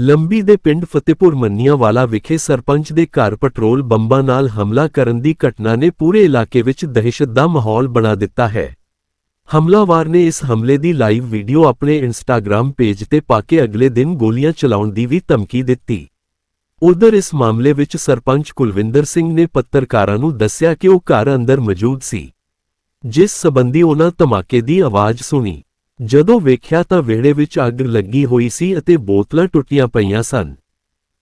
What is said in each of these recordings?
ਲੰਬੀ ਦੇ ਪਿੰਡ ਫਤਿਹਪੁਰ ਮੰਨੀਆਂਵਾਲਾ ਵਿਖੇ ਸਰਪੰਚ ਦੇ ਘਰ ਪੈਟਰੋਲ ਬੰਬਾਂ ਨਾਲ ਹਮਲਾ ਕਰਨ ਦੀ ਘਟਨਾ ਨੇ ਪੂਰੇ ਇਲਾਕੇ ਵਿੱਚ ਦਹਿਸ਼ਤ ਦਾ ਮਾਹੌਲ ਬਣਾ ਦਿੱਤਾ ਹੈ। ਹਮਲਾਵਾਰ ਨੇ ਇਸ ਹਮਲੇ ਦੀ ਲਾਈਵ ਵੀਡੀਓ ਆਪਣੇ ਇੰਸਟਾਗ੍ਰam ਪੇਜ ਤੇ ਪਾ ਕੇ ਅਗਲੇ ਦਿਨ ਗੋਲੀਆਂ ਚਲਾਉਣ ਦੀ ਵੀ ਧਮਕੀ ਦਿੱਤੀ। ਉਧਰ ਇਸ ਮਾਮਲੇ ਵਿੱਚ ਸਰਪੰਚ ਕੁਲਵਿੰਦਰ ਸਿੰਘ ਨੇ ਪੱਤਰਕਾਰਾਂ ਨੂੰ ਦੱਸਿਆ ਕਿ ਉਹ ਘਰ ਅੰਦਰ ਮੌਜੂਦ ਸੀ, ਜਿਸ ਸਬੰਧੀ ਉਹਨਾਂ ਧਮਾਕੇ ਦੀ ਆਵਾਜ਼ ਸੁਣੀ। ਜਦੋਂ ਵੇਖਿਆ ਤਾਂ ਵਿਹੜੇ ਵਿੱਚ ਅੱਗ ਲੱਗੀ ਹੋਈ ਸੀ ਅਤੇ ਬੋਤਲਾਂ ਟੁੱਟੀਆਂ ਪਈਆਂ ਸਨ।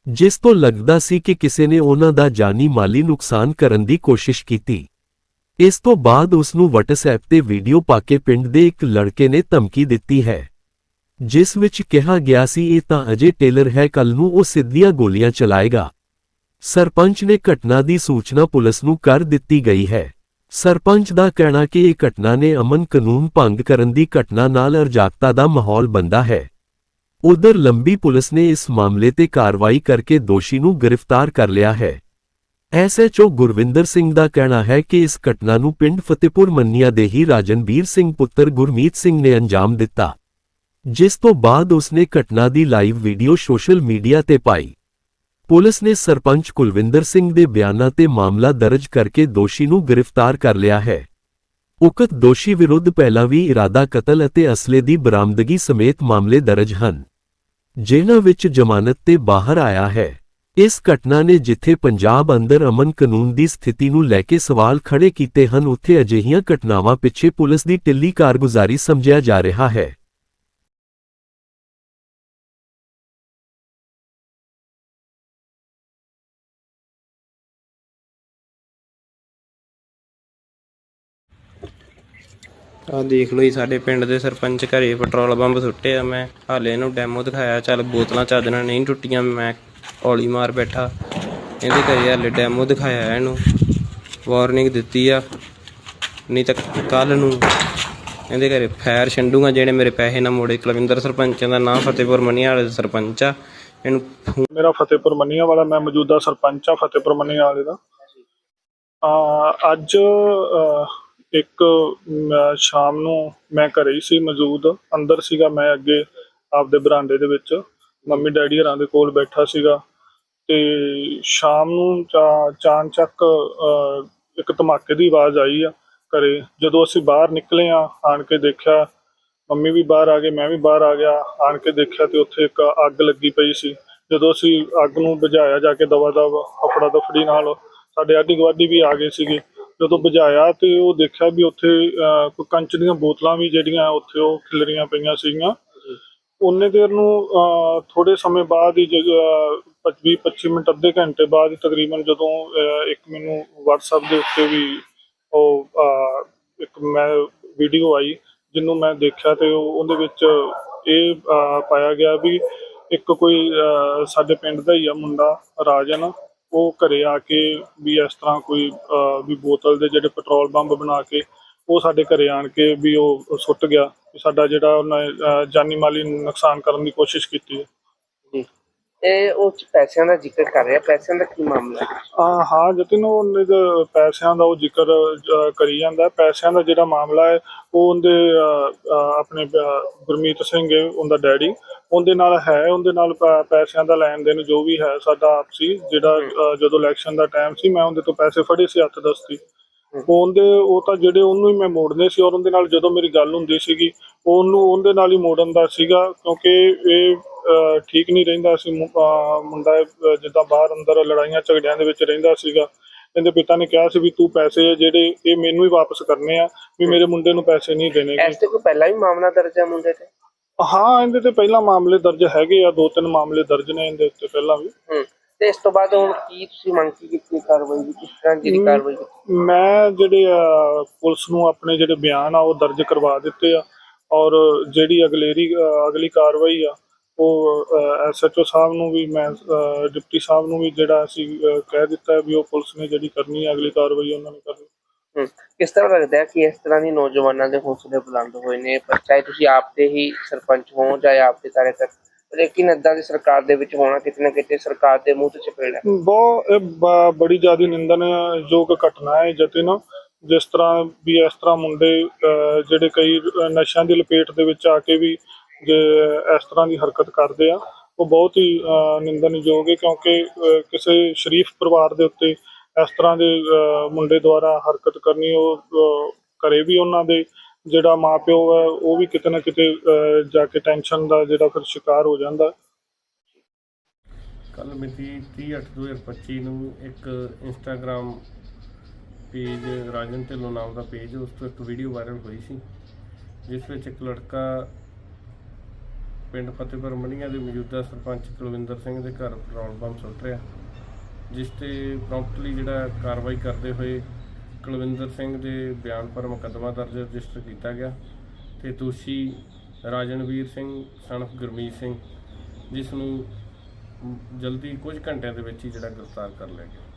ਜਿਸ ਤੋਂ ਲੱਗਦਾ ਸੀ ਕਿ ਕਿਸੇ ਨੇ ਉਹਨਾਂ ਦਾ ਜਾਨੀ ਮਾਲੀ ਨੁਕਸਾਨ ਕਰਨ ਦੀ ਕੋਸ਼ਿਸ਼ ਕੀਤੀ। ਇਸ ਤੋਂ ਬਾਅਦ ਉਸ ਨੂੰ WhatsApp ਤੇ ਵੀਡੀਓ ਪਾ ਕੇ ਪਿੰਡ ਦੇ ਇੱਕ ਲੜਕੇ ਨੇ ਧਮਕੀ ਦਿੱਤੀ ਹੈ। ਜਿਸ ਵਿੱਚ ਕਿਹਾ ਗਿਆ ਸੀ, ਇਹ ਤਾਂ ਅਜੇ ਟੇਲਰ ਹੈ ਕੱਲ ਨੂੰ ਉਹ ਸਿੱਧੀਆਂ ਗੋਲੀਆਂ ਚਲਾਏਗਾ। ਸਰਪੰਚ ਨੇ ਘਟਨਾ ਦੀ ਸੂਚਨਾ ਪੁਲਿਸ ਨੂੰ ਕਰ ਦਿੱਤੀ ਗਈ ਹੈ। ਸਰਪੰਚ ਦਾ ਕਹਿਣਾ ਕਿ ਇਹ ਘਟਨਾ ਨੇ ਅਮਨ ਕਾਨੂੰਨ ਭੰਗ ਕਰਨ ਦੀ ਘਟਨਾ ਨਾਲ ਅਰਜਾਕਤਾ ਦਾ ਮਾਹੌਲ ਬੰਦਾ ਹੈ। ਉਧਰ ਲੰਬੀ ਪੁਲਿਸ ਨੇ ਇਸ ਮਾਮਲੇ ਤੇ ਕਾਰਵਾਈ ਕਰਕੇ ਦੋਸ਼ੀ ਨੂੰ ਗ੍ਰਿਫਤਾਰ ਕਰ ਲਿਆ ਹੈ। ਐਸਐਚਓ ਗੁਰਵਿੰਦਰ ਸਿੰਘ ਦਾ ਕਹਿਣਾ ਹੈ ਕਿ ਇਸ ਘਟਨਾ ਨੂੰ ਪਿੰਡ ਫਤਿਹਪੁਰ ਮੰਨੀਆਂ ਦੇ ਹੀ ਰਾਜਨਵੀਰ ਸਿੰਘ ਪੁੱਤਰ ਗੁਰਮੀਤ ਸਿੰਘ ਨੇ ਅੰਜਾਮ ਦਿੱਤਾ। ਜਿਸ ਤੋਂ ਬਾਅਦ ਉਸਨੇ ਘਟਨਾ ਦੀ ਲਾਈਵ ਵੀਡੀਓ ਸੋਸ਼ਲ ਮੀਡੀਆ ਤੇ ਪਾਈ। ਪੁਲਿਸ ਨੇ ਸਰਪੰਚ ਕੁਲਵਿੰਦਰ ਸਿੰਘ ਦੇ ਬਿਆਨਾਂ ਤੇ ਮਾਮਲਾ ਦਰਜ ਕਰਕੇ ਦੋਸ਼ੀ ਨੂੰ ਗ੍ਰਿਫਤਾਰ ਕਰ ਲਿਆ ਹੈ। ਉਕਤ ਦੋਸ਼ੀ ਵਿਰੁੱਧ ਪਹਿਲਾਂ ਵੀ ਇਰਾਦਾ ਕਤਲ ਅਤੇ ਅਸਲੇ ਦੀ ਬਰਾਮਦਗੀ ਸਮੇਤ ਮਾਮਲੇ ਦਰਜ ਹਨ। ਜਿਨ੍ਹਾਂ ਵਿੱਚ ਜ਼ਮਾਨਤ ਤੇ ਬਾਹਰ ਆਇਆ ਹੈ। ਇਸ ਘਟਨਾ ਨੇ ਜਿੱਥੇ ਪੰਜਾਬ ਅੰਦਰ ਅਮਨ ਕਾਨੂੰਨ ਦੀ ਸਥਿਤੀ ਨੂੰ ਲੈ ਕੇ ਸਵਾਲ ਖੜੇ ਕੀਤੇ ਹਨ, ਉੱਥੇ ਅਜਿਹੀਆਂ ਘਟਨਾਵਾਂ ਪਿੱਛੇ ਪੁਲਿਸ ਦੀ ਟਿੱਲੀ ਕਾਰਗੁਜ਼ਾਰੀ ਸਮਝਿਆ ਜਾ ਰਿਹਾ ਹੈ। ਆ ਦੇਖ ਲਓ ਜੀ, ਸਾਡੇ ਪਿੰਡ ਦੇ ਸਰਪੰਚ ਘਰੇ ਪੈਟਰੋਲ ਬੰਬ ਸੁੱਟੇ ਆ। ਮੈਂ ਹਾਲੇ ਇਹਨੂੰ ਡੈਮੋ ਦਿਖਾਇਆ, ਚੱਲ ਬੋਤਲਾਂ ਚੱਜ ਨਾਲ ਨਹੀਂ ਟੁੱਟੀਆਂ, ਮੈਂ ਔਲੀ ਮਾਰ ਬੈਠਾ। ਇਹਦੇ ਘਰੇ ਹਾਲੇ ਡੈਮੋ ਦਿਖਾਇਆ ਇਹਨੂੰ। ਵਾਰਨਿੰਗ ਦਿੱਤੀ ਆ, ਨਹੀਂ ਤਾਂ ਕੱਲ ਨੂੰ ਇਹਦੇ ਘਰੇ ਫਾਇਰ ਛੰਡੂਗਾ, ਜਿਹੜੇ ਮੇਰੇ ਪੈਸੇ ਨਾ ਮੋੜੇ। ਕੁਲਵਿੰਦਰ ਸਰਪੰਚ ਦਾ ਨਾਂ ਫਤਿਹਪੁਰ ਮਨੀਆਂ ਵਾਲੇ ਸਰਪੰਚ ਆ। ਇਹਨੂੰ ਮੇਰਾ ਫਤਿਹਪੁਰ ਮੰਨੀਆਂ ਵਾਲਾ ਮੈਂ ਮੌਜੂਦਾ ਸਰਪੰਚ ਆ ਫਤਿਹਪੁਰ ਮੰਨੀਆਂ ਵਾਲੇ ਦਾ ਅੱਜ ਇੱਕ ਮ, ਸ਼ਾਮ ਨੂੰ ਮੈਂ ਘਰੇ ਹੀ ਸੀ ਮੌਜੂਦ। ਅੰਦਰ ਸੀਗਾ ਮੈਂ ਅੱਗੇ ਆਪਦੇ ਬਰਾਂਡੇ ਦੇ ਵਿੱਚ। ਮੰਮੀ ਡੈਡੀ ਹਰਾਂ ਦੇ ਕੋਲ ਬੈਠਾ ਸੀਗਾ। ਤੇ ਸ਼ਾਮ ਨੂੰ ਚਾ- ਚਾਨ ਚੱਕ ਇੱਕ ਧਮਾਕੇ ਦੀ ਆਵਾਜ਼ ਆਈ ਆ ਘਰੇ। ਜਦੋਂ ਅਸੀਂ ਬਾਹਰ ਨਿਕਲੇ ਆ ਆਣ ਕੇ ਦੇਖਿਆ ਮੰਮੀ ਵੀ ਬਾਹਰ ਆ ਗਏ ਮੈਂ ਵੀ ਬਾਹਰ ਆ ਗਿਆ। ਆਣ ਕੇ ਦੇਖਿਆ ਤੇ ਉੱਥੇ ਇੱਕ ਅੱਗ ਲੱਗੀ ਪਈ ਸੀ। ਜਦੋਂ ਅਸੀਂ ਅੱਗ ਨੂੰ ਬੁਝਾਇਆ ਜਾ ਕੇ ਦਵਾ ਦਵ ਹਫੜਾ ਦਫੜੀ ਨਾਲ ਸਾਡੇ ਆਡੀ ਗਵਾਡੀ ਵੀ ਆ ਗਏ ਸੀਗੇ। ਜਦੋਂ ਬੁਝਾਇਆ ਤੇ ਉਹ ਦੇਖਿਆ ਵੀ ਉੱਥੇ ਕੋਈ ਕੰਚ ਦੀਆਂ ਬੋਤਲਾਂ ਵੀ ਜਿਹੜੀਆਂ ਉੱਥੇ ਉਹ ਖਿਲਰੀਆਂ ਪਈਆਂ ਸੀਗੀਆਂ। ਉਹਨੇ ਦੇਰ ਨੂੰ ਥੋੜੇ ਸਮੇਂ ਬਾਅਦ ਹੀ 20 25 ਮਿੰਟ ਅੱਧੇ ਘੰਟੇ ਬਾਅਦ ਹੀ ਤਕਰੀਬਨ ਜਦੋਂ ਇੱਕ ਮੈਨੂੰ WhatsApp ਦੇ ਉੱਤੇ ਵੀ ਉਹ ਇੱਕ ਮੈਂ ਵੀਡੀਓ ਆਈ ਜਿਹਨੂੰ ਮੈਂ ਦੇਖਿਆ ਤੇ ਉਹ- ਉਹਦੇ ਵਿੱਚ ਇਹ ਪਾਇਆ ਗਿਆ ਵੀ ਇੱਕ ਕੋਈ ਸਾਡੇ ਪਿੰਡ ਦਾ ਹੀ ਆ ਮੁੰਡਾ ਰਾਜਨ। ਉਹ ਘਰੇ ਆ ਕੇ ਵੀ ਇਸ ਤਰ੍ਹਾਂ ਕੋਈ ਵੀ ਬੋਤਲ ਦੇ ਜਿਹੜੇ ਪੈਟਰੋਲ ਬੰਬ ਬਣਾ ਕੇ ਉਹ ਸਾਡੇ ਘਰੇ ਆਣ ਕੇ ਵੀ ਉਹ ਸੁੱਟ ਗਿਆ। ਵੀ ਸਾਡਾ ਜਿਹੜਾ ਉਹਨਾਂ ਅਹ, ਜਾਨੀ ਮਾਲੀ ਨੁਕਸਾਨ ਕਰਨ ਦੀ ਕੋਸ਼ਿਸ਼ ਕੀਤੀ ਹੈ। ਇਹ ਉਹ 'ਚ ਪੈਸਿਆਂ ਦਾ ਜ਼ਿਕਰ ਕਰ ਰਿਹਾ ਪੈਸਿਆਂ ਦਾ ਕੀ ਮਾਮਲਾ? ਹੈ ਆ ਹਾਂ ਜਤਿਨ ਉਹਨੇ ਦੇ ਪੈਸਿਆਂ ਦਾ ਉਹ ਜ਼ਿਕਰ ਅ, ਕਰੀ ਜਾਂਦਾ ਪੈਸਿਆਂ ਦਾ ਜਿਹੜਾ ਮਾਮਲਾ ਹੈ ਉਹ ਉਹਦੇ ਅ, ਅ, ਆਪਣੇ ਅ, ਗੁਰਮੀਤ ਸਿੰਘ ਹੈ ਉਹਦਾ ਡੈਡੀ। ਉਹਦੇ ਨਾਲ ਹੈ ਉਹਦੇ ਨਾਲ ਪ- ਪੈਸਿਆਂ ਦਾ ਲੈਣ ਦੇਣ ਜੋ ਵੀ ਹੈ ਸਾਡਾ ਆਪਸੀ ਜਿਹੜਾ ਅ, ਜਦੋਂ ਇਲੈਕਸ਼ਨ ਦਾ ਟਾਈਮ ਸੀ ਮੈਂ ਉਹਦੇ ਤੋਂ ਪੈਸੇ ਫੜੇ ਸੀ ਹੱਥ ਦਸਤੀ। ਉਹਦੇ ਉਹ ਤਾਂ ਜਿਹੜੇ ਉਹਨੂੰ ਹੀ ਮੈਂ ਮੋੜਨੇ ਸੀ ਔਰ ਉਹਦੇ ਨਾਲ ਜਦੋਂ ਮੇਰੀ ਗੱਲ ਹੁੰਦੀ ਸੀਗੀ ਉਹਨੂੰ ਉਹਦੇ ਨਾਲ ਹੀ ਮੋੜਨ ਦਾ ਸੀਗਾ ਕਿਉਂਕਿ ਇਹ ਠੀਕ ਨਹੀਂ ਰਹਿੰਦਾ ਸੀ ਮੁੰਡਾ ਜਿੱਦਾਂ ਬਾਹਰ ਅੰਦਰ ਲੜਾਈਆਂ ਝਗੜਿਆਂ ਦੇ ਵਿੱਚ ਰਹਿੰਦਾ ਸੀਗਾ। ਇਹਦੇ ਪਿਤਾ ਨੇ ਕਿਹਾ ਸੀ ਵੀ ਤੂੰ ਪੈਸੇ ਜਿਹੜੇ ਇਹ ਮੈਨੂੰ ਹੀ ਵਾਪਸ ਕਰਨੇ ਆ ਵੀ ਮੇਰੇ ਮੁੰਡੇ ਨੂੰ ਪੈਸੇ ਨਹੀਂ ਦੇਣੇ। ਇਸ ਤੇ ਕੋਈ ਪਹਿਲਾਂ ਵੀ ਮਾਮਲਾ ਦਰਜ ਹੈ ਮੁੰਡੇ ਤੇ? ਹਾਂ ਇਹਦੇ ਤੇ ਪਹਿਲਾਂ ਮਾਮਲੇ ਦਰਜ ਹੈਗੇ ਆ ਦੋ ਤਿੰਨ ਮਾਮਲੇ ਦਰਜ ਨੇ ਇਹਦੇ ਉੱਤੇ ਪਹਿਲਾਂ ਵੀ। ਹੂੰ। ਤੇ ਇਸ ਤੋਂ ਬਾਅਦ ਹੁਣ ਕੀ ਤੁਸੀਂ ਮੰਗ ਕੀਤੀ ਕਾਰਵਾਈ ਦੀ? ਕਿਸ ਤਰ੍ਹਾਂ ਜਿਹੜੀ ਕਾਰਵਾਈ ਕੀਤੀ? ਮੈਂ ਜਿਹੜੇ ਪੁਲਿਸ ਨੂੰ ਆਪਣੇ ਜਿਹੜੇ ਬਿਆਨ ਆ ਉਹ ਦਰਜ ਕਰਵਾ ਦਿੱਤੇ ਆ ਔਰ ਜਿਹੜੀ ਅਗਲੇਰੀ ਅਗਲੀ ਕਾਰਵਾਈ ਆ, ਉਹ ਐਸਐਚਓ ਸਾਹਿਬ ਨੂੰ ਵੀ ਮੈਂ ਡਿਪਟੀ ਸਾਹਿਬ ਨੂੰ ਵੀ ਜਿਹੜਾ ਅਸੀਂ ਕਹਿ ਦਿੱਤਾ ਵੀ ਉਹ ਪੁਲਿਸ ਨੇ ਜਿਹੜੀ ਕਰਨੀ ਹੈ ਅਗਲੀ ਕਾਰਵਾਈ ਉਹਨਾਂ ਨੇ ਕਰਨੀ। ਹੂੰ, ਕਿਸ ਤਰ੍ਹਾਂ ਲੱਗਦਾ ਕਿ ਇਸ ਤਰ੍ਹਾਂ ਦੀ ਨੌਜਵਾਨਾਂ ਦੇ ਹੌਸਲੇ ਬੁਲੰਦ ਹੋਏ ਨੇ? ਪਰ ਚਾਹੇ ਤੁਸੀਂ ਆਪ ਤੇ ਹੀ ਸਰਪੰਚ ਹੋ ਚਾਹੇ ਆਪ ਦੇ ਕਾਰਜਕਰਤਾ ਲੇਕਿਨ ਏਦਾਂ ਦੀ ਸਰਕਾਰ ਦੇ ਵਿੱਚ ਹੋਣਾ ਕਿਤੇ ਨਾ ਕਿਤੇ ਸਰਕਾਰ ਦੇ ਮੂੰਹ ਤੇ ਚਪੇੜ ਹੈ। ਬਹੁਤ ਇਹ ਬ- ਬੜੀ ਜ਼ਿਆਦਾ ਨਿੰਦਨਯੋਗ ਘਟਨਾ ਹੈ ਜਤਿਨ ਜਿਸ ਤਰ੍ਹਾਂ ਵੀ ਇਸ ਤਰ੍ਹਾਂ ਮੁੰਡੇ ਅਹ, ਜਿਹੜੇ ਕਈ ਅਹ, ਨਸ਼ਿਆਂ ਦੀ ਲਪੇਟ ਦੇ ਵਿੱਚ ਆ ਕੇ ਵੀ ਜੇ ਇਸ ਤਰ੍ਹਾਂ ਦੀ ਹਰਕਤ ਕਰਦੇ ਆ ਉਹ ਬਹੁਤ ਹੀ ਅਹ, ਨਿੰਦਣਯੋਗ ਹੈ ਕਿਉਂਕਿ ਅਹ, ਕਿਸੇ ਸ਼ਰੀਫ ਪਰਿਵਾਰ ਦੇ ਉੱਤੇ ਇਸ ਤਰ੍ਹਾਂ ਦੇ ਅਹ, ਮੁੰਡੇ ਦੁਆਰਾ ਹਰਕਤ ਕਰਨੀ ਉਹ ਅਹ, ਘਰੇ ਵੀ ਉਹਨਾਂ ਦੇ ਜਿਹੜਾ ਮਾਪਿਓ ਹੈ, ਉਹ ਵੀ ਕਿਤੇ ਨਾ ਕਿਤੇ ਜਾ ਕੇ ਟੈਨਸ਼ਨ ਦਾ ਜਿਹੜਾ ਫਿਰ ਸ਼ਿਕਾਰ ਹੋ ਜਾਂਦਾ। ਕੱਲ ਮਿਤੀ 30/8/2025 ਨੂੰ ਇੱਕ ਇੰਸਟਾਗ੍ਰam ਪੇਜ ਰਾਜਨ ਢਿੱਲੋਂ ਨਾਮ ਦਾ ਪੇਜ ਉਸ ਤੋਂ ਇੱਕ ਵੀਡੀਓ ਵਾਇਰਲ ਹੋਈ ਸੀ, ਜਿਸ ਵਿੱਚ ਇੱਕ ਲੜਕਾ ਪਿੰਡ ਫਤਿਹਪੁਰ ਮੰਡੀਆਂ ਦੇ ਮੌਜੂਦਾ ਸਰਪੰਚ ਕੁਲਵਿੰਦਰ ਸਿੰਘ ਦੇ ਘਰ ਪੈਟਰੋਲ ਪੰਪ ਸੁੱਟ ਰਿਹਾ, ਜਿਸ ਤੇ ਪ੍ਰੌਂਪਟਲੀ ਜਿਹੜਾ ਕਾਰਵਾਈ ਕਰਦੇ ਹੋਏ ਕੁਲਵਿੰਦਰ ਸਿੰਘ ਦੇ ਬਿਆਨ ਪਰ ਮੁਕੱਦਮਾ ਦਰਜ ਰਜਿਸਟਰ ਕੀਤਾ ਗਿਆ ਤੇ ਦੋਸ਼ੀ ਰਾਜਨਵੀਰ ਸਿੰਘ, ਸਨਫ ਗੁਰਮੀਤ ਸਿੰਘ, ਜਿਸ ਨੂੰ ਜਲਦੀ ਕੁਝ ਘੰਟਿਆਂ ਦੇ ਵਿੱਚ ਹੀ ਜਿਹੜਾ ਗ੍ਰਿਫਤਾਰ ਕਰ ਲਿਆ ਗਿਆ।